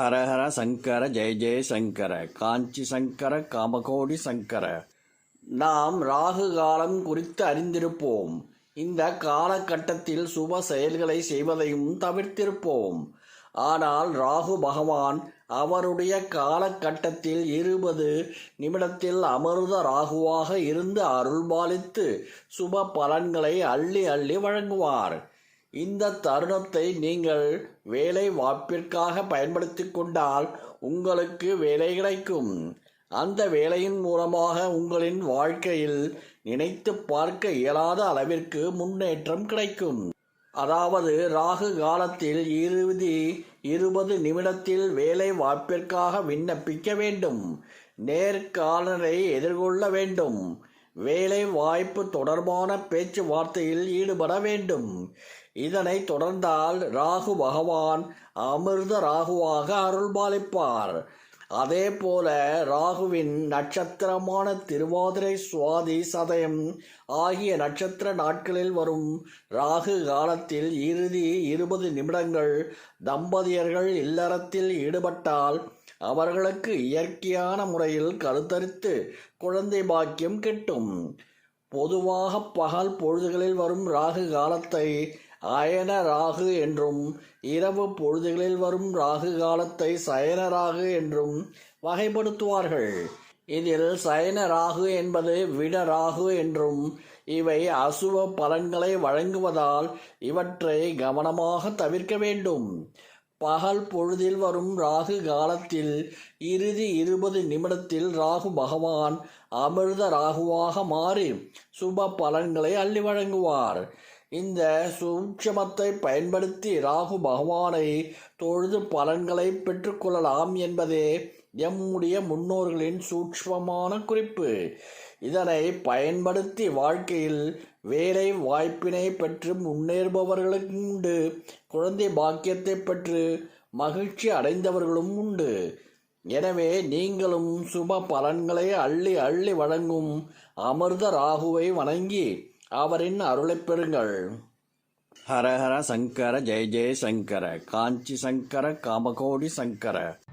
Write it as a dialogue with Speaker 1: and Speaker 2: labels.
Speaker 1: ஹரஹர சங்கர ஜெய ஜெய சங்கர காஞ்சி சங்கர காமகோடி சங்கர. நாம் ராகு காலம் குறித்து அறிந்திருப்போம். இந்த காலகட்டத்தில் சுப செயல்களை செய்வதையும் தவிர்த்திருப்போம். ஆனால் ராகு பகவான் அவருடைய காலகட்டத்தில் இருபது நிமிடத்தில் அமிர்த ராகுவாக இருந்து அருள்பாலித்து சுப பலன்களை அள்ளி அள்ளி வழங்குவார். இந்த தருணத்தை நீங்கள் வேலை வாய்ப்பிற்காக பயன்படுத்தி கொண்டால் உங்களுக்கு வேலை கிடைக்கும். அந்த வேலையின் மூலமாக உங்களின் வாழ்க்கையில் நினைத்து பார்க்க இயலாத அளவிற்கு முன்னேற்றம் கிடைக்கும். அதாவது ராகு காலத்தில் இறுதி இருபது நிமிடத்தில் வேலை வாய்ப்பிற்காக விண்ணப்பிக்க வேண்டும். நேர்காணலை எதிர்கொள்ள வேண்டும். வேலை வாய்ப்பு தொடர்பான பேச்சுவார்த்தையில் ஈடுபட வேண்டும். இதனை தொடர்ந்தால் ராகு பகவான் அமிர்த ராகுவாக அருள்பாலிப்பார். அதே போல ராகுவின் நட்சத்திரமான திருவாதிரை சுவாதி சதயம் ஆகிய நட்சத்திர நாட்களில் வரும் ராகு காலத்தில் இறுதி இருபது நிமிடங்கள் தம்பதியர்கள் இல்லறத்தில் ஈடுபட்டால் அவர்களுக்கு இயற்கையான முறையில் கருத்தரித்து குழந்தை பாக்கியம் கிட்டும். பொதுவாக பகல் பொழுதுகளில் வரும் ராகு காலத்தை அயன ராகு என்றும் இரவு பொழுதுகளில் வரும் ராகு காலத்தை சயன ராகு என்றும் வகைப்படுத்துவார்கள். இதில் சயன ராகு என்பது விட ராகு என்றும் இவை அசுவ பலன்களை வழங்குவதால் இவற்றை கவனமாக தவிர்க்க வேண்டும். பகல் பொழுதில் வரும் ராகு காலத்தில் இறுதி இருபது நிமிடத்தில் ராகு பகவான் அமிர்த ராகுவாக மாறி சுப பலன்களை அள்ளி வழங்குவார். இந்த சூட்சமத்தை பயன்படுத்தி ராகு பகவானை தொழுது பலன்களை பெற்றுக்கொள்ளலாம் என்பதே எம்முடைய முன்னோர்களின் சூட்சமான குறிப்பு. இதனை பயன்படுத்தி வாழ்க்கையில் வேலை வாய்ப்பினை பெற்று முன்னேறுபவர்களுக்கு உண்டு. குழந்தை பாக்கியத்தை பெற்று மகிழ்ச்சி அடைந்தவர்களும் உண்டு. எனவே நீங்களும் சுப பலன்களை அள்ளி அள்ளி வழங்கும் அமிர்த ராகுவை வணங்கி அவரின் அருளைப் பெறுங்கள். ஹரஹர சங்கர ஜெய ஜெய சங்கர காஞ்சி சங்கர காமகோடி சங்கர.